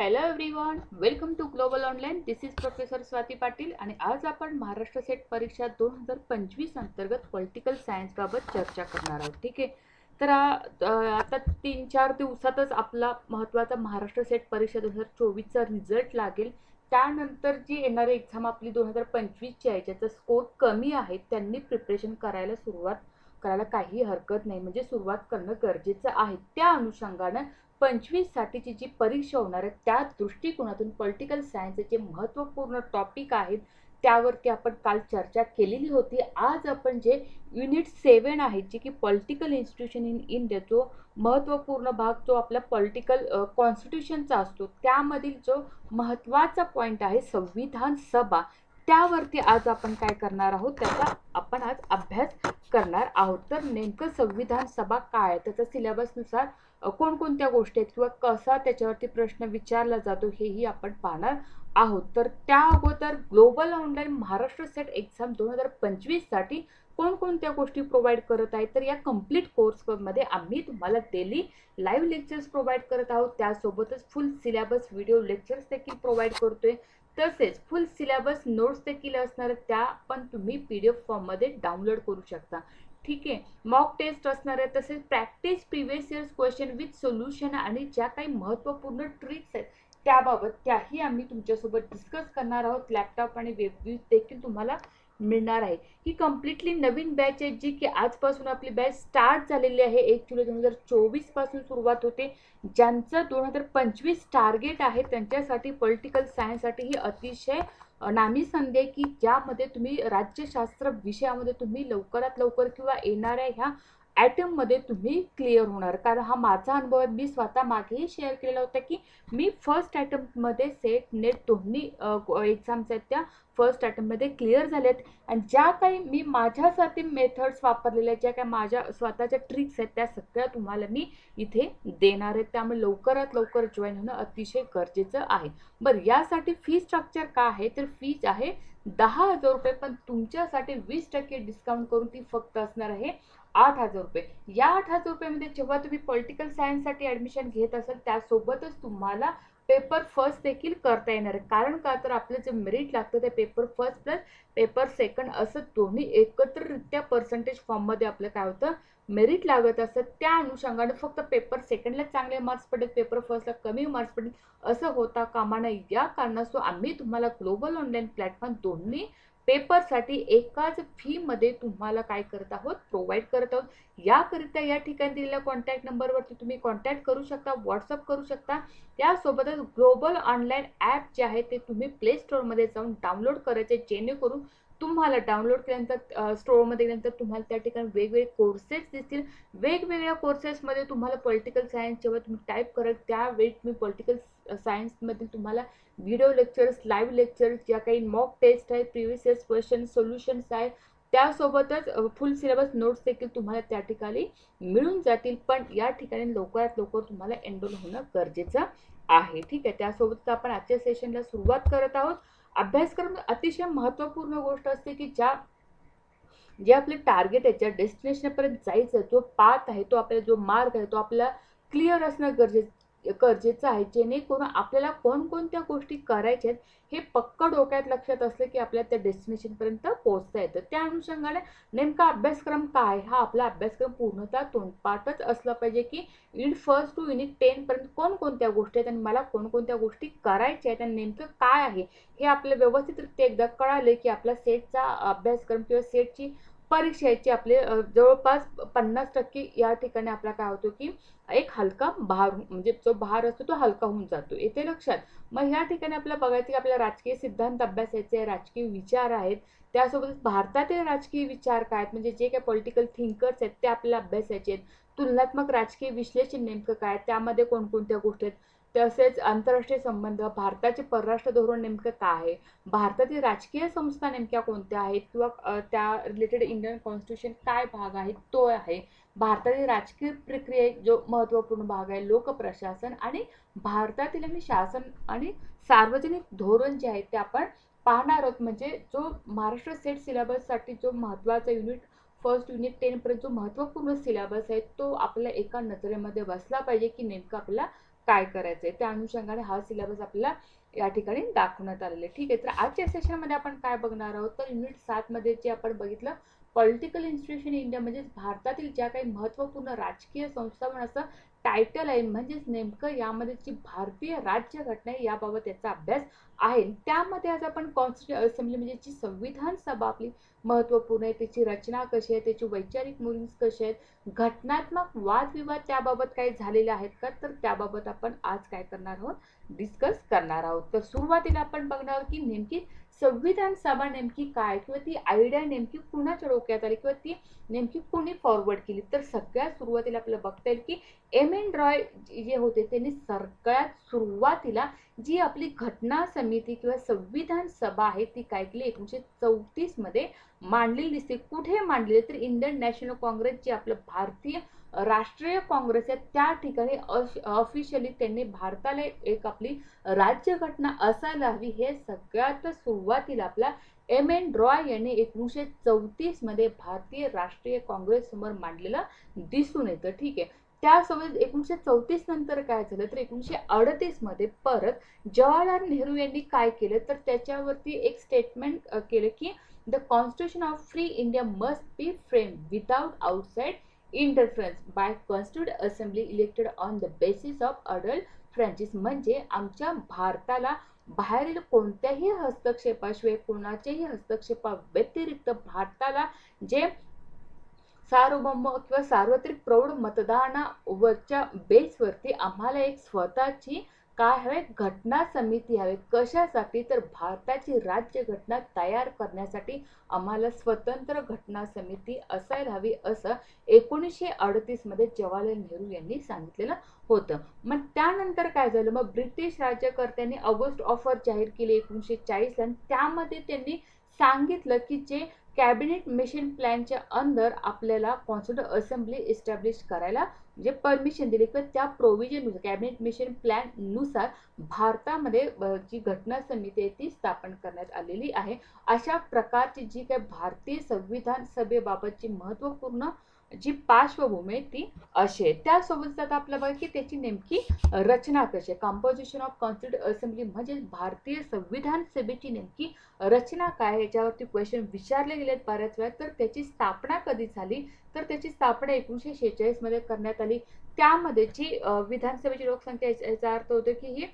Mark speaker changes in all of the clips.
Speaker 1: Hello everyone welcome to global online this is professor Swati Patil आणि आज आपण Maharashtra set परीक्षा दोन हजार पंचवीस अंतर्गत पॉलिटिकल सायन्सबाबत चर्चा करणार आहोत. ठीक आहे? तर आता तीन चार दिवसातच आपला महत्त्वाचा महाराष्ट्र सेट परीक्षा दोन हजार चोवीसचा रिझल्ट लागेल. त्यानंतर जी येणारी एक्झाम आपली दोन हजार पंचवीसची आहे ज्याचा स्कोर कमी आहे त्यांनी प्रिपरेशन करायला सुरुवात करायला काही हरकत नाही. म्हणजे सुरुवात करणं गरजेचं आहे. त्या अनुषंगानं पंचवीस साठीची जी परीक्षा होणार आहे त्या दृष्टिकोनातून पॉलिटिकल सायन्सचे जे महत्त्वपूर्ण टॉपिक आहेत त्यावरती आपण काल चर्चा केलेली होती. आज आपण जे युनिट सेवन आहे जे की पॉलिटिकल इन्स्टिट्यूशन इन इंडिया जो महत्त्वपूर्ण भाग जो आपला पॉलिटिकल कॉन्स्टिट्यूशनचा असतो त्यामधील जो महत्त्वाचा पॉईंट आहे संविधान सभा. त्यावरती आज आपण काय करणार आहोत त्याचा आपण आज अभ्यास करणार आहोत. तर नेमकं संविधान सभा काय? आहे त्याचा सिलेबसनुसार कोणकोणत्या गोष्टी आहेत किंवा कसा त्याच्यावरती प्रश्न विचारला जातो हेही आपण पाहणार आहोत. तर त्या अगोदर global online Maharashtra SET exam दोन हजार पंचवीससाठी कोणकोणत्या गोष्टी प्रोव्हाइड करत आहेत तर या कंप्लीट कोर्समध्ये आम्ही तुम्हाला डेली लाईव्ह लेक्चर्स प्रोव्हाइड करत आहोत. त्यासोबतच फुल सिलेबस व्हिडिओ लेक्चर्स देखील प्रोव्हाइड करतोय. तसेच फुल सिलेबस नोट्स देखील असणार. त्या पण तुम्ही पी डी एफ फॉर्ममध्ये डाउनलोड करू शकता. ठीक आहे? मॉक टेस्ट असणार आहे. तसेच practice previous years question with solution आणि ज्या काही महत्त्वपूर्ण ट्रिक्स आहेत त्याबाबत त्याही आम्ही तुमच्यासोबत डिस्कस करणार आहोत. लॅपटॉप आणि वेब देखील तुम्हाला मिळणार आहे. ही कम्प्लिटली नवीन बॅच आहे जी की आजपासून आपली बॅच स्टार्ट झालेली आहे. एक जुलै दोन हजार चोवीसपासून सुरुवात होते. ज्यांचं दोन हजार पंचवीस टार्गेट आहे त्यांच्यासाठी पॉलिटिकल सायन्ससाठी ही अतिशय नामी संधी आहे की ज्यामध्ये तुम्ही राज्यशास्त्र विषयामध्ये तुम्ही लवकरात लवकर किंवा येणाऱ्या ह्या ॲटममध्ये तुम्ही क्लिअर होणार. कारण हा माझा अनुभव आहे. मी स्वतः मागेही शेअर केलेला होता की मी फर्स्ट ॲटममध्ये सेट नेट दोन्ही एक्झाम्स आहेत त्या फर्स्ट अटेम्प्टमध्ये क्लिअर झाल्यात. आणि ज्या काही मी माझ्यासाठी मेथड्स वापरलेल्या आहेत ज्या काही माझ्या स्वतःच्या ट्रिक्स आहेत त्या सगळ्या तुम्हाला मी इथे देणार आहेत त्यामुळे लवकरात लवकर जॉईन होणं अतिशय गरजेचं आहे. बरं यासाठी फी स्ट्रक्चर काय आहे? तर फीज आहे दहा हजार रुपये. पण तुमच्यासाठी वीस टक्के डिस्काउंट करून ती फक्त असणार आहे आठ हजार रुपये. या आठ हजार रुपयामध्ये जेव्हा तुम्ही पॉलिटिकल सायन्ससाठी ॲडमिशन घेत असाल त्यासोबतच तुम्हाला पेपर फर्स्ट देखील करता येणार आहे. कारण का? तर आपलं जे मेरिट लागतं ते paper first plus paper second असं दोन्ही एकत्ररित्या पर्सेंटेज फॉर्ममध्ये आपलं काय होतं? मेरिट लागत असतं. त्या अनुषंगाने फक्त पेपर सेकंडला चांगले मार्क्स पडेल पेपर फर्स्टला कमी मार्क्स पडेल असं होता कामा नये. या कारणास्तव आम्ही तुम्हाला ग्लोबल ऑनलाईन प्लॅटफॉर्म दोन्ही पेपरसाठी एकाच फीमध्ये तुम्हाला काय करत आहोत? प्रोव्हाइड करत आहोत. याकरिता या ठिकाणी दिलेल्या कॉन्टॅक्ट नंबरवरती तुम्ही कॉन्टॅक्ट करू शकता व्हॉट्सअप करू शकता. त्यासोबतच ग्लोबल ऑनलाईन ॲप जे आहे ते तुम्ही प्ले स्टोअरमध्ये जाऊन डाउनलोड करायचे जेणेकरून तुम्हाला डाउनलोड केल्यानंतर स्टोअरमध्ये गेल्यानंतर तुम्हाला त्या ठिकाणी वेगवेगळे कोर्सेस दिसतील. वेगवेगळ्या कोर्सेसमध्ये तुम्हाला पॉलिटिकल सायन्स जेव्हा तुम्ही टाईप कराल त्यावेळी तुम्ही पॉलिटिकल सायन्समधील तुम्हाला व्हिडिओ लेक्चर्स लाईव्ह लेक्चर्स ज्या काही मॉक टेस्ट आहेत प्रिव्हियस इयर्स क्वेश्चन सोल्युशन्स आहेत त्यासोबतच फुल सिलेबस नोट्स देखील तुम्हाला त्या ठिकाणी मिळून जातील. पण या ठिकाणी लवकरात लवकर तुम्हाला एनरोल होणं गरजेचं आहे. ठीक आहे? त्यासोबतच आपण आजच्या सेशनला सुरुवात करत आहोत. अभ्यासक्रम अतिशय महत्त्वपूर्ण गोष्ट असते की ज्या जे आपले टार्गेट आहे ज्या डेस्टिनेशनपर्यंत जायचं आहे जो पाथ आहे तो आपल्याला जो मार्ग आहे तो आपल्याला क्लिअर असणं गरजेचं गरजेचं आहे जेणेकरून आपल्याला कोणकोणत्या गोष्टी करायच्या आहेत हे पक्क डोक्यात लक्षात असलं की आपल्याला त्या डेस्टिनेशनपर्यंत पोहोचता येतं. त्या अनुषंगाने नेमका अभ्यासक्रम काय? हा आपला अभ्यासक्रम पूर्णतः तोंडपाठच असला पाहिजे की इन फर्स्ट टू युनिट टेनपर्यंत कोणकोणत्या गोष्टी आहेत आणि मला कोणकोणत्या गोष्टी करायच्या आहेत आणि नेमकं काय आहे? हे आपल्याला व्यवस्थितरित्या एकदा कळालं की आपला सेटचा अभ्यासक्रम किंवा सेटची परीक्षा आपले जवळपास पन्नास टक्के या ठिकाणी आपला काय होतो की एक हलका भार म्हणजे जो भार असतो तो हलका होऊन जातो. येते लक्षात. मग ह्या ठिकाणी आपल्याला बघायचं की आपल्याला राजकीय सिद्धांत अभ्यासायचे आहे राजकीय विचार आहेत. त्यासोबतच भारतातील राजकीय विचार काय आहेत? म्हणजे जे काही पॉलिटिकल थिंकर्स आहेत ते आपल्याला अभ्यासायचे आहेत. तुलनात्मक राजकीय विश्लेषण नेमकं काय त्यामध्ये कोणकोणत्या गोष्टी आहेत? तसेच आंतरराष्ट्रीय संबंध भारताचे परराष्ट्र धोरण नेमकं काय आहे? भारतातील राजकीय संस्था नेमक्या कोणत्या आहेत? किंवा त्या रिलेटेड इंडियन कॉन्स्टिट्यूशन काय भाग आहे? तो आहे. भारतातील राजकीय प्रक्रिये जो महत्त्वपूर्ण भाग आहे. लोकप्रशासन आणि भारतातील आणि शासन आणि सार्वजनिक धोरण जे आहे ते आपण पाहणार आहोत. म्हणजे जो महाराष्ट्र सेट सिलेबससाठी जो महत्त्वाचा युनिट फर्स्ट युनिट टेनपर्यंत जो महत्त्वपूर्ण सिलेबस आहे तो आपल्या एका नजरेमध्ये बसला पाहिजे की नेमकं आपला काय करायचंय त्या अनुषंगाने हा सिलेबस आपल्याला या ठिकाणी दाखवण्यात आलेला आहे. ठीक आहे तर आजच्या सेशनमध्ये आपण काय बघणार आहोत तर युनिट सात मध्ये जे आपण बघितलं पॉलिटिकल इन्स्टिट्यूशन इंडिया म्हणजेच भारतातील ज्या काही महत्त्वपूर्ण राजकीय संस्थापन असं टायटल आहे म्हणजेच नेमकं यामध्ये जी भारतीय राज्य घटना आहे याबाबत याचा अभ्यास आहे. त्यामध्ये आज आपण कॉन्स्टिट्यू असेंब्ली म्हणजे जी संविधान सभा आपली महत्त्वपूर्ण आहे त्याची रचना कशी आहे त्याची वैचारिक मुलींस कशी आहेत घटनात्मक वादविवाद त्याबाबत काही झालेले आहेत का तर त्याबाबत आपण आज काय करणार आहोत डिस्कस करणार आहोत. तर सुरुवातीला आपण बघणार आहोत की नेमकी संविधान सभा नेमकी काय? किंवा ती आयडिया नेमकी कुणाच्या डोक्यात आली? किंवा ती नेमकी कुणी फॉरवर्ड केली? तर सगळ्यात सुरुवातीला आपल्याला बघता येईल की एम एन रॉय जे होते त्यांनी सगळ्यात सुरुवातीला जी आपली घटना समिती किंवा संविधान सभा आहे ती काय केली? एकोणीसशे चौतीसमध्ये मांडलेली दिसते. कुठे मांडलेली? तर इंडियन नॅशनल काँग्रेस जे आपलं भारतीय राष्ट्रीय काँग्रेस आहे त्या ठिकाणी ऑफिशियली त्यांनी भारताला एक आपली राज्यघटना असायला हवी हे सगळ्यात सुरुवातीला आपला एम एन रॉय यांनी एकोणीसशे चौतीसमध्ये भारतीय राष्ट्रीय काँग्रेस समोर मांडलेलं दिसून येतं. ठीक आहे. त्यासोबत एकोणीसशे चौतीस नंतर काय झालं? तर एकोणीसशे अडतीसमध्ये परत जवाहरलाल नेहरू यांनी काय केलं? तर त्याच्यावरती एक स्टेटमेंट केलं की the constitution of free India must be frame without outside interference by constitute assembly elected on the basis of adult franchise म्हणजे आमच्या भारताला बाहेरील कोणत्याही हस्तक्षेपाशिवाय कोणाच्याही हस्तक्षेपा व्यतिरिक्त भारताला जे सार्वभौम किंवा सार्वत्रिक प्रौढ मतदानावरच्या बेसवरती आम्हाला एक स्वतःची काय हवे घटना समिती हवे. कशासाठी? तर भारताची राज्यघटना तयार करण्यासाठी आम्हाला स्वतंत्र घटना समिती असायला हवी असं एकोणीसशे अडतीसमध्ये जवाहरलाल नेहरू यांनी सांगितलेलं होतं. मग त्यानंतर काय झालं? मग ब्रिटिश राज्यकर्त्यांनी ऑगस्ट ऑफर जाहीर केली एकोणीसशे चाळीसला. आणि त्यामध्ये त्यांनी सांगितलं की जे कॅबिनेट मिशन प्लॅनच्या अंदर आपल्याला कॉन्स्टिट्यूट असेंब्ली इस्टॅब्लिश करायला म्हणजे परमिशन दिली किंवा त्या प्रोव्हिजननुसार कॅबिनेट मिशन प्लॅननुसार भारतामध्ये जी घटना समिती आहे ती स्थापन करण्यात आलेली आहे. अशा प्रकारची जी काही भारतीय संविधान सभेबाबतची महत्त्वपूर्ण जी पार्श्वभूमी आहे ती अशी आहे. त्यासोबतच आता आपल्याला बघा की त्याची नेमकी रचना कशी आहे. कॉम्पोजिशन ऑफ कॉन्स्टिट्यूट असेंब्ली म्हणजे भारतीय संविधान सभेची नेमकी रचना काय याच्यावरती क्वेश्चन विचारले गेलेत बऱ्याच वेळा. तर त्याची स्थापना कधी झाली? तर त्याची स्थापना एकोणीसशे शेहेचाळीसमध्ये करण्यात आली. त्यामध्ये जी विधानसभेची लोकसंख्या याचा अर्थ होतो की ही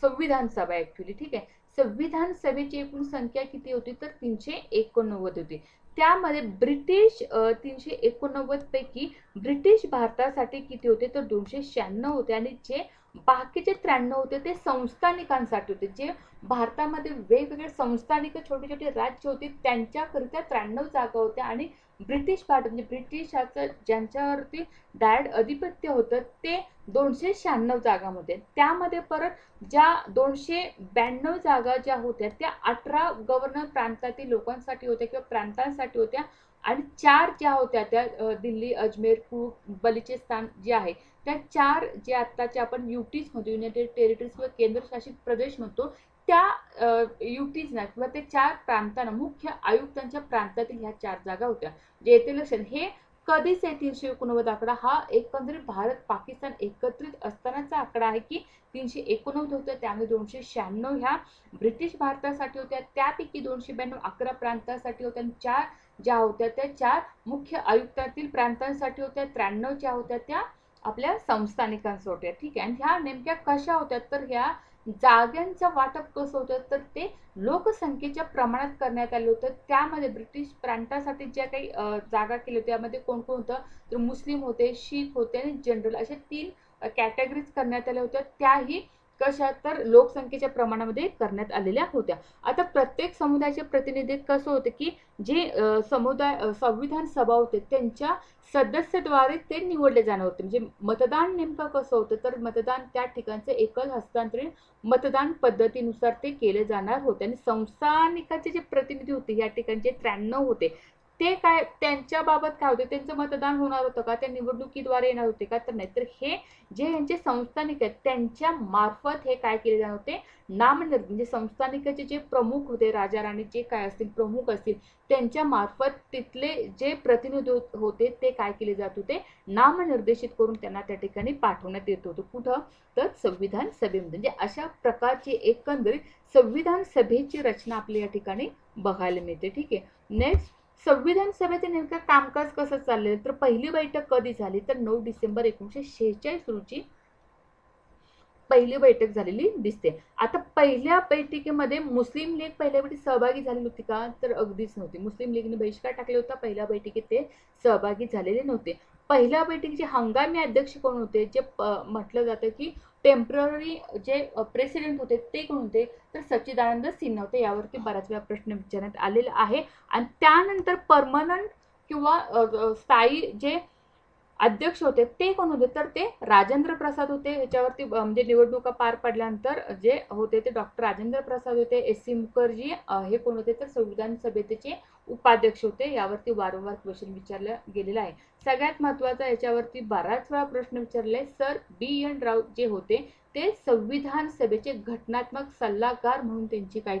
Speaker 1: संविधान सभा ऍक्च्युली ठीक आहे. संविधान सभेची एकूण संख्या किती होती? तर तीनशे एकोणनव्वद होती. त्यामध्ये ब्रिटिश तीनशे एकोणनव्वदपैकी ब्रिटिश भारतासाठी किती होते? तर दोनशे शहाण्णव होते. आणि जे बाकीचे त्र्याण्णव होते ते संस्थानिकांसाठी होते. जे भारतामध्ये वेगवेगळे संस्थानिक छोटे छोटे राज्य होते त्यांच्याकरिता त्र्याण्णव जागा होत्या आणि ब्रिटिश भारत म्हणजे ब्रिटिशाचं ज्यांच्यावरती डायरेक्ट अधिपत्य होतं ते दोनशे शहाण्णव जागामध्ये. त्यामध्ये परत ज्या दोनशे ब्याण्णव जागा ज्या होत्या त्या अठरा गव्हर्नर प्रांतातील लोकांसाठी होत्या किंवा प्रांतांसाठी होत्या आणि चार ज्या होत्या त्या दिल्ली अजमेर कूक बलिचिस्तान जे आहे त्या चार जे आत्ताच्या आपण युटीज म्हणतो युनायटेड टेरिटरीज किंवा केंद्रशासित प्रदेश म्हणतो त्या युटीजना किंवा ते चार प्रांतांना मुख्य आयुक्तांच्या प्रांतातील ह्या चार जागा होत्या. जे येथे लक्षात हे कधीच आहे तीनशे एकोणनव्वद आकडा हा एकंदरीत भारत पाकिस्तान एकत्रित असतानाचा आकडा आहे की तीनशे एकोणनव्वद होत्या त्यामध्ये दोनशे शहाण्णव ह्या ब्रिटिश भारतासाठी होत्या त्यापैकी दोनशे ब्याण्णव अकरा प्रांतासाठी होत्या आणि चार ज्या होत्या त्या चार मुख्य आयुक्तातील प्रांतांसाठी होत्या त्र्याण्णव ज्या होत्या त्या आपल्या संस्थानिकांचं होत्या ठीक आहे? आणि ह्या नेमक्या कशा होत्या? तर ह्या जागांचं वाटप कसं होतं? तर ते लोकसंख्येच्या प्रमाणात करण्यात आलं होतं. त्यामध्ये ब्रिटिश प्रांतासाठी ज्या काही जागा केल्या होत्या त्यामध्ये कोण कोण होतं? तर मुस्लिम होते शीख होते आणि जनरल अशा तीन कॅटेगरीज करण्यात आल्या होत्या. त्याही कशा तर लोकसंख्येच्या प्रमाणामध्ये करण्यात आलेल्या होत्या. आता प्रत्येक समुदायाचे प्रतिनिधी कसं होते की जे समुदाय संविधान सभा होते त्यांच्या सदस्यद्वारे ते निवडले जाणार होते. म्हणजे मतदान नेमकं कसं होतं? तर मतदान त्या ठिकाणचे एकल हस्तांतरण मतदान पद्धतीनुसार ते केले जाणार होते. आणि संस्थानिकाचे जे प्रतिनिधी होते या ठिकाणचे त्र्याण्णव होते. ते काय त्यांच्या बाबत काय होते? त्यांचं मतदान होणार होतं का? त्या निवडणुकीद्वारे येणार होते का? तर नाही. तर हे जे यांचे संस्थानिक आहेत त्यांच्या मार्फत हे काय केले जाणार होते? नामनिर् म्हणजे संस्थानिकाचे जे प्रमुख होते राजा राणी जे काय असतील प्रमुख असतील त्यांच्या मार्फत तिथले जे प्रतिनिधी होते ते काय केले जात होते? नामनिर्देशित करून त्यांना त्या ठिकाणी पाठवण्यात येत होतं. कुठं? तर संविधान सभेमध्ये. म्हणजे अशा प्रकारची एकंदरीत संविधान सभेची रचना आपल्या या ठिकाणी बघायला मिळते. ठीक आहे. नेक्स्ट संविधान सभेचे नेमकं कामकाज कसं चाललंय? तर पहिली बैठक कधी झाली? तर नऊ डिसेंबर एकोणीसशे शेहेचाळीस रोजी पहिली बैठक झालेली दिसते. आता पहिल्या बैठकीमध्ये मुस्लिम लीग पहिल्या बैठकीत सहभागी झाली होती का? तर अगदीच नव्हती. मुस्लिम लीगने बहिष्कार टाकले होता. पहिल्या बैठकीत ते सहभागी झालेले नव्हते. पहिल्या बैठकीचे हंगामी अध्यक्ष कोण होते? जे म्हटलं जातं की टेंपररी जे प्रेसिडेंट होते ते कोण होते? तर सच्चिदानंद सिन्हा होते. यावरती बऱ्याच वेळा प्रश्न विचारण्यात आलेला आहे. आणि त्यानंतर परमनंट किंवा स्थायी जे अध्यक्ष होते ते कोण होते? तर ते राजेंद्र प्रसाद होते. ह्याच्यावरती म्हणजे निवडणुका पार पडल्यानंतर जे होते ते डॉक्टर राजेंद्र प्रसाद होते. एस. सी. मुखर्जी हे कोण होते? तर संविधान सभेचे उपाध्यक्ष होते. यावरती वारंवार क्वेश्चन विचारलं गेलेलं आहे. सगळ्यात महत्त्वाचा याच्यावरती बराच वेळा प्रश्न विचारले. सर बी एन राव जे होते ते संविधान सभेचे घटनात्मक सल्लागार म्हणून त्यांची काय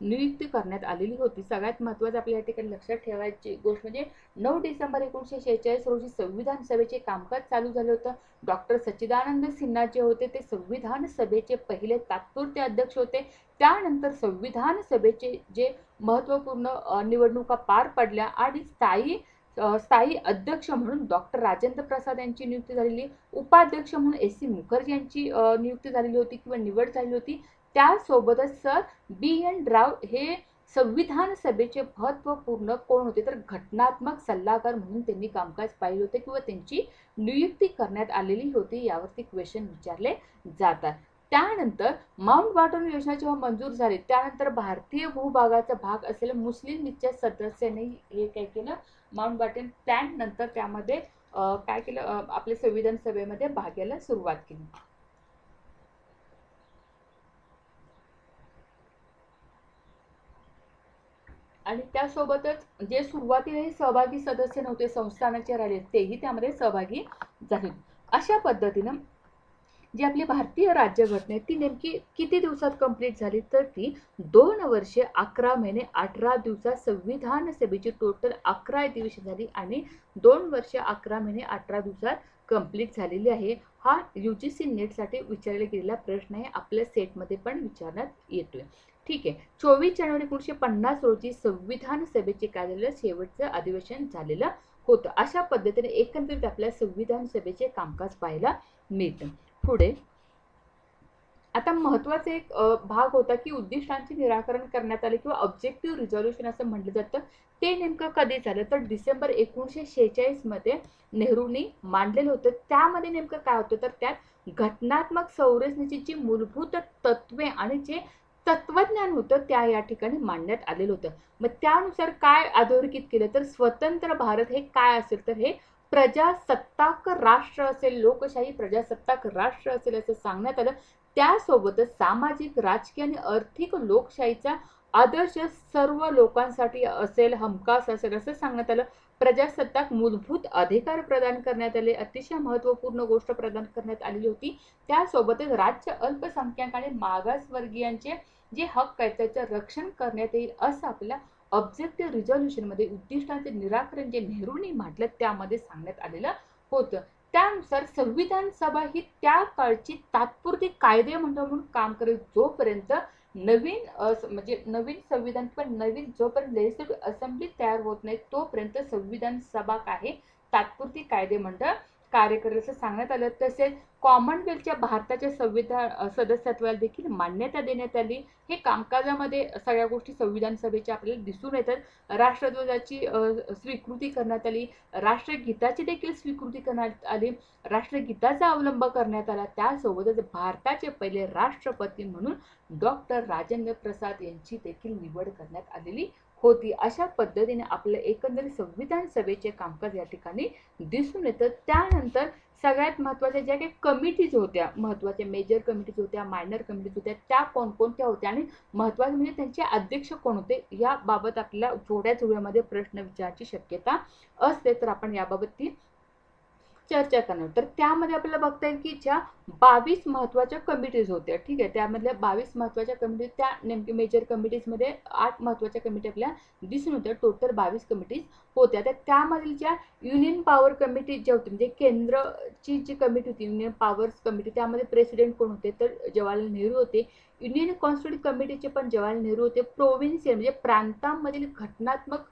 Speaker 1: नियुक्ती करण्यात आलेली होती. सगळ्यात महत्त्वाचं आपल्या या ठिकाणी लक्षात ठेवायची गोष्ट म्हणजे नऊ डिसेंबर एकोणीसशे शेहेचाळीस रोजी संविधान सभेचे कामकाज चालू झालं होतं. डॉक्टर सच्चिदानंद सिन्हा जे होते ते संविधान सभेचे पहिले तात्पुरते अध्यक्ष होते. त्यानंतर संविधान सभेचे जे महत्त्वपूर्ण निवडणुका पार पडल्या आणि स्थायी स्थायी अध्यक्ष म्हणून डॉक्टर राजेंद्र प्रसाद यांची नियुक्ती झालेली उपाध्यक्ष म्हणून एस सी मुखर्जी यांची नियुक्ती झालेली होती किंवा निवड झालेली होती. त्यासोबतच सर बी एन राव हे संविधान सभेचे महत्त्वपूर्ण कोण होते? तर घटनात्मक सल्लागार म्हणून त्यांनी कामकाज पाहिले होते किंवा त्यांची नियुक्ती करण्यात आलेली होती यावरती क्वेश्चन विचारले जातात. त्यानंतर माउंट बॅटन योजना जेव्हा मंजूर झाली त्यानंतर भारतीय भूभागाचा भाग असलेल्या मुस्लिम लीगच्या सदस्यांनी हे काय केलं? माउंट बॅटन प्लॅन नंतर त्यामध्ये काय केलं? आपल्या संविधान सभेमध्ये भाग घ्यायला सुरुवात केली. आणि त्यासोबतच जे सुरुवातीला सहभागी सदस्य नव्हते संस्थानाचे राहिले तेही त्यामध्ये सहभागी झाले. अशा पद्धतीनं जी आपली भारतीय राज्यघटना आहे ती नेमकी किती दिवसात कंप्लीट झाली? तर ती दोन वर्षे अकरा महिने अठरा दिवसात संविधान सभेची टोटल अकरा अधिवेशन झाली आणि दोन वर्षे अकरा महिने अठरा दिवसात कंप्लीट झालेली आहे. हा यू जी सी नेटसाठी विचारला गेलेला प्रश्न आहे आपल्या सेटमध्ये पण विचारण्यात येतोय. ठीक आहे. चोवीस जानेवारी एकोणीसशे पन्नास रोजी संविधान सभेचे काय झालेलं शेवटचं अधिवेशन झालेलं होतं. अशा पद्धतीने एकंदरीत आपल्या संविधान सभेचे कामकाज पाहायला मिळतं. पुढे. आता महत्त्वाचा एक भाग होता की उद्दिष्टांचे निराकरण करण्यात आले किंवा ऑब्जेक्टिव्ह रिझॉल्युशन असं म्हटलं जातं. ते नेमकं कधी झालं? तर डिसेंबर एकोणीसशे शेहेचाळीसमध्ये नेहरूंनी मांडलेलं होतं. त्यामध्ये नेमकं काय होतं? तर त्यात घटनात्मक संरचनेची जी मूलभूत तत्वे आणि जे तत्वज्ञान होतं त्या या ठिकाणी मांडण्यात आलेलं होतं. मग त्यानुसार काय अधोरेखित केलं? तर स्वतंत्र भारत हे काय असेल? तर हे प्रजासत्ताक राष्ट्र असेल लोकशाही प्रजासत्ताक राष्ट्र असेल असं सांगण्यात आलं. त्यासोबतच सामाजिक राजकीय आणि आर्थिक लोकशाहीचा आदर्श सर्व लोकांसाठी असेल हमखास असेल असं सांगण्यात आलं. प्रजासत्ताक मूलभूत अधिकार प्रदान करण्यात आले. अतिशय महत्त्वपूर्ण गोष्ट प्रदान करण्यात आलेली होती. त्यासोबतच राज्य अल्पसंख्याक आणि मागासवर्गीयांचे जे हक्क आहेत त्याचं रक्षण करण्यात येईल असं आपल्या ऑब्जेक्टिव्ह रिझॉल्युशनमध्ये उद्दिष्टांचे निराकरण जे नेहरूंनी म्हटलं त्यामध्ये सांगण्यात आलेलं होतं. त्यानुसार संविधान सभा ही त्या काळची तात्पुरती कायदे मंडळ म्हणून काम करेल जोपर्यंत नवीन म्हणजे नवीन संविधान किंवा नवीन जोपर्यंत लेजिस्लेटिव्ह असेंब्ली तयार होत नाही तोपर्यंत संविधान सभा काय आहे तात्पुरती कायदे मंडळ कार्य करेल असं सांगण्यात आलं. तसेच कॉमनवेल्थच्या भारताच्या संविधान सदस्यत्वाला देखील मान्यता देण्यात आली. हे कामकाजामध्ये सगळ्या गोष्टी संविधान सभेच्या आपल्याला दिसून येतात. राष्ट्रध्वजाची स्वीकृती करण्यात आली. राष्ट्रगीताची देखील स्वीकृती करण्यात आली. राष्ट्रगीताचा अवलंब करण्यात आला. त्यासोबतच भारताचे पहिले राष्ट्रपती म्हणून डॉक्टर राजेंद्र प्रसाद यांची देखील निवड करण्यात आलेली होती. अशा पद्धतीने आपलं एकंदरीत संविधान सभेचे कामकाज या ठिकाणी दिसून येतं. त्यानंतर सगळ्यात महत्त्वाच्या ज्या काही कमिटीज होत्या महत्त्वाच्या मेजर कमिटीज होत्या मायनर कमिटीज होत्या त्या कोणकोणत्या होत्या आणि महत्त्वाचं म्हणजे त्यांचे अध्यक्ष कोण होते याबाबत आपल्याला थोड्या थोड्यामध्ये प्रश्न विचारायची शक्यता असते. तर आपण याबाबत ती चर्चा करणार. तर त्यामध्ये आपल्याला बघता येईल की ज्या बावीस महत्त्वाच्या कमिटीज होत्या ठीक आहे? त्यामधल्या बावीस महत्त्वाच्या कमिटीज त्या नेमके मेजर कमिटीजमध्ये आठ महत्त्वाच्या कमिटी आपल्या दिसून होत्या. टोटल बावीस कमिटीज होत्या. तर त्यामधील ज्या युनियन पॉवर कमिटी ज्या होती म्हणजे केंद्रची जी कमिटी होती युनियन पॉवर्स कमिटी त्यामध्ये प्रेसिडेंट कोण होते? तर जवाहरलाल नेहरू होते. युनियन कॉन्स्टिट्यूट कमिटीचे पण जवाहरलाल नेहरू होते. प्रोव्हिन्सियल म्हणजे प्रांतांमधील घटनात्मक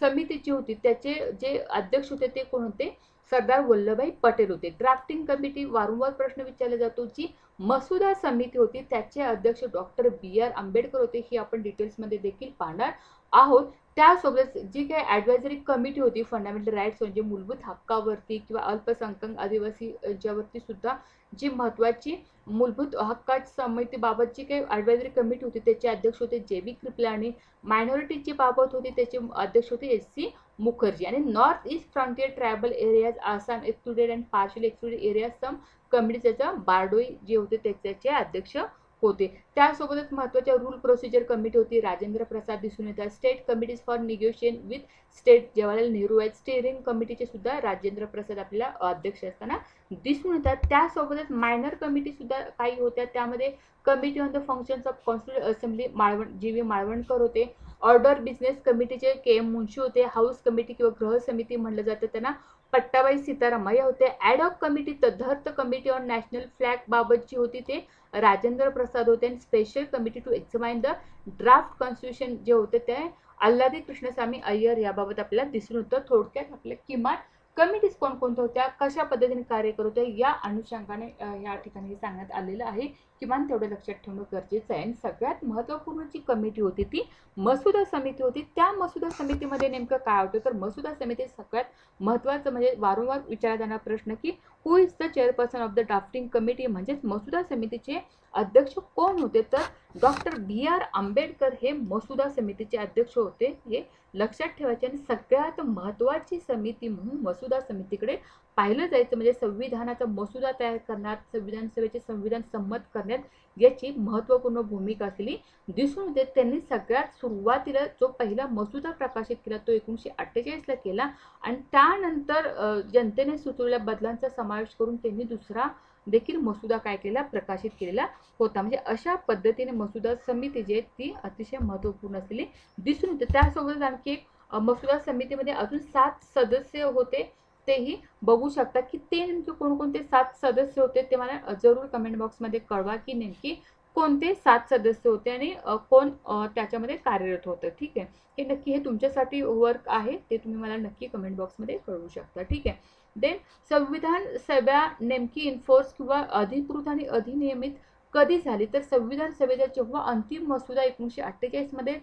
Speaker 1: समिती जी होती. त्याचे जे अध्यक्ष होते ते कोण होते? सरदार वल्लभभाई पटेल होते. ड्राफ्टिंग कमिटी वारंवार प्रश्न विचारला जातो. जी मसुदा समिती होती त्याचे अध्यक्ष डॉक्टर बी आर आंबेडकर होते. ही आपण डिटेल्समध्ये देखील पाहणार आहोत. त्यासोबत जी काही ॲडवायझरी कमिटी होती फंडामेंटल राईट्स म्हणजे मूलभूत हक्कावरती किंवा अल्पसंख्याक आदिवासी सुद्धा जी महत्त्वाची मूलभूत हक्का समितीबाबत जी काही ॲडवायझरी कमिटी होती त्याचे अध्यक्ष होते. जे बी कृपलानी. मायनॉरिटीची बाबत होती त्याचे अध्यक्ष होते. S C Mukherjee. आणि north east frontier tribal areas Assam excluded and partial excluded areas sub committee त्याचा बारडोई जे होते त्याचे अध्यक्ष होते. त्यासोबतच महत्त्वाच्या रूल प्रोसिजर कमिटी होती राजेंद्र प्रसाद दिसून येतात. State committees for negotiation with state Jawaharlal Nehru आहेत. स्टेअरिंग कमिटीचे सुद्धा राजेंद्र प्रसाद आपल्याला अध्यक्ष असताना दिसून येतात. त्यासोबतच मायनर कमिटी सुद्धा काही होत्या. त्यामध्ये committee on the functions of constitute assembly माळवण G V Mavalankar होते. ऑर्डर बिझनेस कमिटीचे के एम मुंशी होते हाऊस कमिटी किंवा गृह समिती म्हणलं जातं त्यांना पट्टाबाई सीतारामय्या होते ॲडॉक कमिटी तदर्थ कमिटी ऑन नॅशनल फ्लॅग बाबत जी होती ते राजेंद्र प्रसाद होते आणि special committee to examine the draft constitution जे होते ते अल्लादी कृष्णस्वामी अय्यर याबाबत आपल्याला दिसून होतं. थोडक्यात आपल्या किमान कमिटीज कोणकोणत्या होत्या कशा पद्धतीने कार्य करत होत्या या अनुषंगाने या ठिकाणी सांगण्यात आलेलं आहे. किमान तेवढं लक्षात ठेवणं गरजेचं आहे. आणि सगळ्यात महत्त्वपूर्ण जी कमिटी होती ती मसुदा समिती होती. त्या मसुदा समितीमध्ये नेमकं काय होतं? तर मसुदा समिती सगळ्यात महत्त्वाचं म्हणजे वारंवार विचारला जाणारा प्रश्न की who is the chairperson of the drafting committee म्हणजेच मसुदा समितीचे अध्यक्ष कोण होते? तर डॉक्टर बी आर आंबेडकर हे मसुदा समितीचे अध्यक्ष होते हे लक्षात ठेवायचे. आणि सगळ्यात महत्त्वाची समिती म्हणून मसुदा समितीकडे पाहिलं जायचं. म्हणजे संविधानाचा मसुदा तयार करण्यात संविधान सभेचे संविधान संमत करण्यात याची महत्त्वपूर्ण भूमिका असलेली दिसून येते. त्यांनी सगळ्यात सुरुवातीला जो पहिला मसुदा प्रकाशित केला तो एकोणीसशे अठ्ठेचाळीसला केला आणि त्यानंतर जनतेने सुचवलेल्या बदलांचा समावेश करून त्यांनी दुसरा देखील मसुदा काय केला प्रकाशित केलेला होता. म्हणजे अशा पद्धतीने मसुदा समिती जी आहे ती अतिशय महत्त्वपूर्ण असलेली दिसून येते. त्यासोबतच आणखी एक मसुदा समितीमध्ये अजून सात सदस्य होते. तेही बघू शकता की ते नेमके कोणकोणते सात सदस्य होते ते मला जरूर कमेंट बॉक्समध्ये कळवा की नेमकी कोणते सात सदस्य होते आणि कोण त्याच्यामध्ये कार्यरत होतं. ठीक आहे? हे नक्की हे तुमच्यासाठी वर्क आहे ते तुम्ही मला नक्की कमेंट बॉक्समध्ये कळवू शकता. ठीक आहे? देन संविधान सभा नेमकी इन्फोर्स किंवा अधिकृत आणि अधिनियमित कधी झाली? तर संविधान सभेचा जेव्हा अंतिम मसुदा एकोणीसशे अठ्ठेचाळीसमध्ये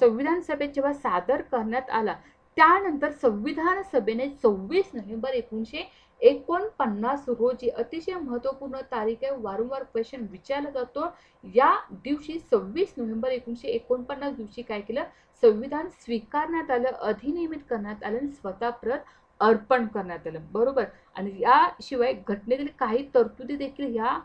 Speaker 1: संविधान सभेत जेव्हा सादर करण्यात आला त्यानंतर संविधान सभेने सव्वीस नोव्हेंबर एकोणीसशे एकोणपन्नास रोजी अतिशय महत्त्वपूर्ण तारीख आहे. वारंवार क्वेश्चन विचारला जातो. या दिवशी सव्वीस नोव्हेंबर एकोणीसशे एकोणपन्नास दिवशी काय केलं? संविधान स्वीकारण्यात आलं अधिनियमित करण्यात आलं आणि स्वतः प्रत अर्पण करण्यात आलं. बरोबर? आणि याशिवाय घटनेतील काही तरतुदी देखील ह्या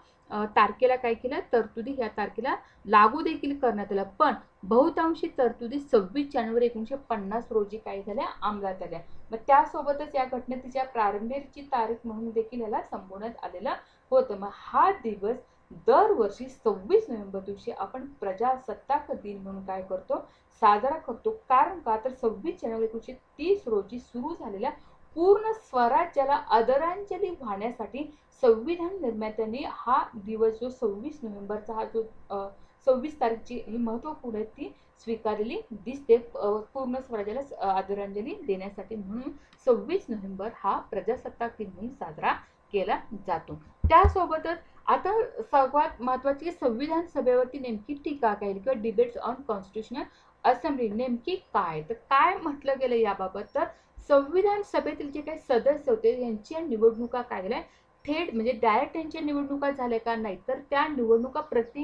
Speaker 1: तारखेला काय केलं? तरतुदी ह्या तारखेला लागू देखील करण्यात आल्या. पण बहुतांशी तरतुदी सव्वीस जानेवारी एकोणीसशे पन्नास रोजी काय झाल्या अंमलात आल्या मग त्यासोबतच या घटनेच्या प्रारंभीची तारीख म्हणून देखील याला संबोधण्यात आलेलं होतं. मग हा दिवस दरवर्षी सव्वीस नोव्हेंबर दिवशी आपण प्रजासत्ताक दिन म्हणून काय करतो? साजरा करतो. कारण का? तर सव्वीस जानेवारी एकोणीसशे तीस रोजी सुरू झालेल्या पूर्ण स्वराज्याला आदरांजली वाहण्यासाठी संविधान निर्मात्यांनी हा दिवस जो सव्वीस नोव्हेंबरचा हा जो सव्वीस तारीखची ही महत्त्वपूर्ण ती स्वीकारलेली दिसते. पूर्ण स्वराज्याला आदरांजली देण्यासाठी म्हणून सव्वीस नोव्हेंबर हा प्रजासत्ताक दिन म्हणून साजरा केला जातो. त्यासोबतच आता सर्वात महत्वाची संविधान सभेवरती नेमकी टीका काय किंवा डिबेट्स ऑन कॉन्स्टिट्युशनल असेंब्ली नेमकी काय? तर काय म्हटलं गेलं याबाबत? तर संविधान सभेतील जे काही सदस्य होते यांच्या निवडणुका काय झाल्या? थेट म्हणजे डायरेक्ट यांच्या निवडणुका झाल्या का नाही? तर त्या निवडणुका प्रति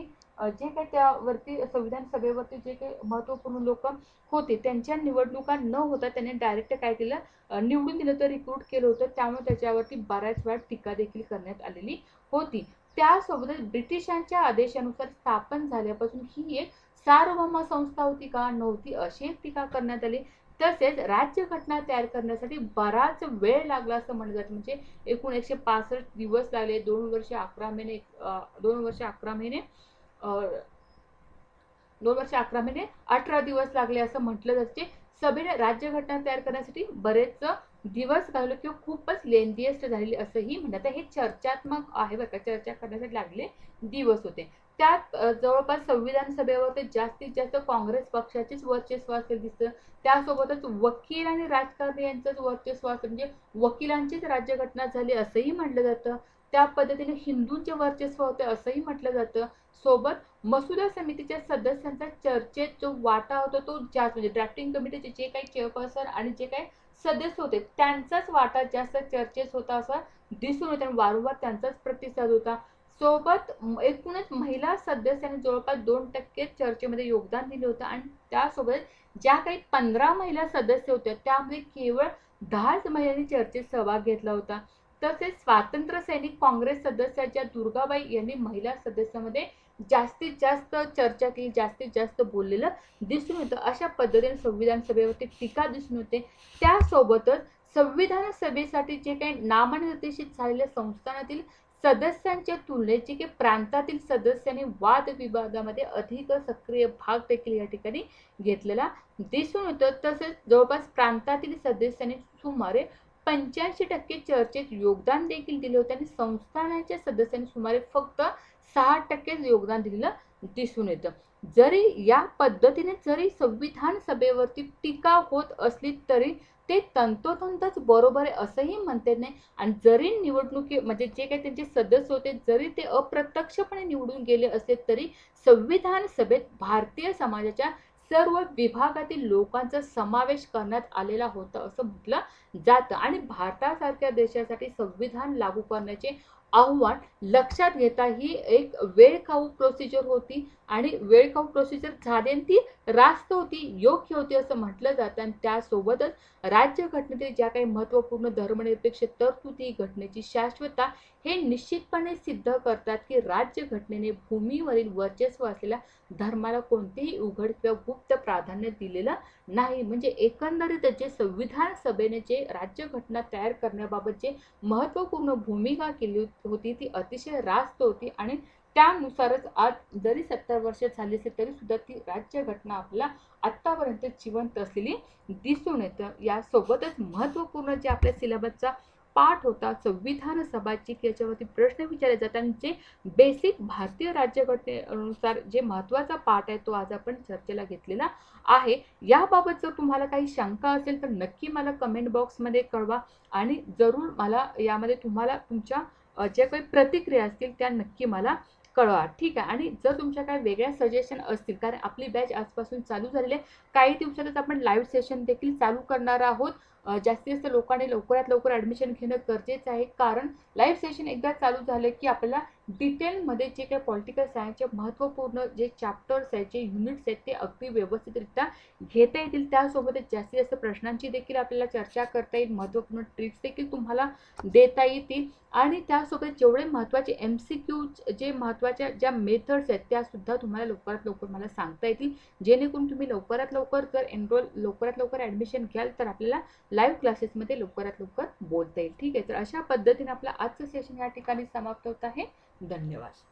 Speaker 1: जे काही त्यावरती संविधान सभेवरती जे काही महत्त्वपूर्ण लोक होते त्यांच्या निवडणुका न होता त्यांनी डायरेक्ट काय केलं निवडून दिलं तर रिक्रूट केलं होतं त्यामुळे त्याच्यावरती बऱ्याच वेळा टीका देखील करण्यात आलेली होती. त्यासोबतच ब्रिटिशांच्या आदेशानुसार स्थापन झाल्यापासून ही एक सार्वभौम संस्था होती का? नव्हती अशी एक टीका करण्यात आली. तसेच राज्यघटना तयार करण्यासाठी बराच वेळ लागला असं म्हणलं जातं. म्हणजे एकूण एकशे पासष्ट दिवस लागले दोन वर्ष अकरा महिने दोन वर्ष अकरा महिने. दोन वर्ष अकरा महिने अठरा दिवस लागले असं म्हटलं जाते. सभेने राज्यघटना तयार करण्यासाठी बरेच दिवस घालवले किंवा खूपच लेंदियस्ट झालेली असंही म्हणतात. हे चर्चात्मक आहे बरं का. चर्चा करण्यासाठी लागले दिवस होते. त्यात जवळपास संविधान सभेवर ते जास्तीत जास्त काँग्रेस पक्षाचेच वर्चस्व असेल दिसतं. त्यासोबतच वकील आणि राजकारणी यांचंच वर्चस्व असेल म्हणजे वकिलांचीच राज्यघटना झाली असंही म्हटलं जातं. त्या पद्धतीने हिंदूंचे वर्चस्व होते असंही म्हटलं जातं. सोबत मसुदा समितीच्या सदस्यांचा चर्चेत जो वाटा होता तो जास्त म्हणजे ड्राफ्टिंग कमिटीचे जे काही चेअरपर्सन आणि जे काही सदस्य होते त्यांचाच वाटा जास्त चर्चेत होता असं दिसून येतं आणि वारंवार त्यांचाच प्रतिसाद होता. सोबत एकूणच महिला सदस्यांनी जवळपास दोन टक्के चर्चेमध्ये योगदान दिले होतं आणि त्यासोबत ज्या काही पंधरा महिला सदस्य होत्या त्यामध्ये केवळ दहाच महिलांनी चर्चेत सहभाग घेतला होता. तसेच स्वातंत्र्य सैनिक काँग्रेस सदस्याच्या दुर्गाबाई यांनी महिला सदस्यामध्ये जास्तीत जास्त चर्चा केली जास्तीत जास्त बोललेलं दिसून येतं. अशा पद्धतीने संविधान सभेवरती टीका दिसून येते. त्यासोबतच संविधान सभेसाठी जे काही नामनिर्देशित झालेल्या संस्थानातील सदस्यांच्या तुलनेत जे काही प्रांतातील सदस्यांनी वादविवादामध्ये अधिक सक्रिय भाग देखील या ठिकाणी घेतलेला दिसून येतं. तसेच जवळपास प्रांतातील सदस्यांनी सुमारे पंच्याऐंशी टक्के चर्चेत योगदान देखील दिले होते आणि संस्थानाच्या सदस्यांनी सुमारे फक्त सहा टक्केच योगदान दिलेलं दिसून येतं. जरी या पद्धतीने जरी संविधान सभेवरती टीका होत असली तरी ते तंतोतंतच बरोबर आहे असंही म्हणता येत नाही. आणि जरी निवडणुकी म्हणजे जे काही त्यांचे सदस्य होते जरी ते अप्रत्यक्षपणे निवडून गेले असले तरी संविधान सभेत भारतीय समाजाच्या सर्व विभागातील लोकांचा समावेश करण्यात आलेला होता असं म्हटलं जातं. आणि भारतासारख्या देशासाठी संविधान लागू करण्याचे आव्हान लक्षात घेता ही एक वेळखाऊ प्रोसिजर होती. आणि वेळकाऊ प्रोसिजर झाली आणि ती रास्त होती योग्य होती असं म्हटलं जातं. आणि त्यासोबतच राज्यघटनेतील ज्या काही महत्त्वपूर्ण धर्मनिरपेक्ष तरतुदी घटनेची शाश्वतता हे निश्चितपणे सिद्ध करतात की राज्यघटनेने भूमीवरील वर्चस्व असलेल्या धर्माला कोणतेही उघड किंवा गुप्त प्राधान्य दिलेलं नाही. म्हणजे एकंदरीत जे संविधान सभेने जे राज्यघटना तयार करण्याबाबत जे महत्त्वपूर्ण भूमिका केली होती ती अतिशय रास्त होती आणि त्यानुसारच आज जरी सत्तर वर्ष झाली असेल तरी सुद्धा ती राज्यघटना आपल्याला आत्तापर्यंत जिवंत असलेली दिसून येतं. यासोबतच महत्त्वपूर्ण जे आपल्या सिलेबसचा पाठ होता संविधान सभाची की याच्यावरती प्रश्न विचारले जातात. आणि जे बेसिक भारतीय राज्यघटनेनुसार जे महत्त्वाचा पाठ आहे तो आज आपण चर्चेला घेतलेला आहे. याबाबत जर तुम्हाला काही शंका असेल तर नक्की मला कमेंट बॉक्समध्ये कळवा. आणि जरूर मला यामध्ये तुम्हाला तुमच्या ज्या काही प्रतिक्रिया असतील त्या नक्की मला कळवा. ठीक आहे. आणि जर तुमच्या काय वेगळ्या सजेशन असतील कारण आपली बॅच आजपासून चालू झालेली आहे काही दिवसातच आपण लाईव्ह सेशन देखील चालू करणार आहोत. जास्तीत जास्त लोकांनी लवकरात लवकर ॲडमिशन घेणं गरजेचं आहे. कारण लाईव्ह सेशन एकदा चालू झालं की आपल्याला डिटेलमध्ये जे काही पॉलिटिकल सायन्सचे महत्त्वपूर्ण जे चॅप्टर्स आहेत जे युनिट्स आहेत ते अगदी व्यवस्थितरित्या घेता येतील. त्यासोबतच जास्तीत जास्त प्रश्नांची देखील आपल्याला चर्चा करता येईल. महत्त्वपूर्ण ट्रिक्स देखील तुम्हाला देता येतील. आणि त्यासोबत जेवढे महत्त्वाचे एम सी क्यू जे महत्त्वाच्या ज्या मेथड्स आहेत त्यासुद्धा तुम्हाला लवकरात लवकर मला सांगता येतील. जेणेकरून तुम्ही लवकरात लवकर जर एनरोल लवकरात लवकर ॲडमिशन घ्याल तर आपल्याला लाईव्ह क्लासेसमध्ये लवकरात लवकर बोलता येईल. ठीक आहे तर अशा पद्धतीने आपलं आजचं सेशन या ठिकाणी समाप्त होत आहे. धन्यवाद.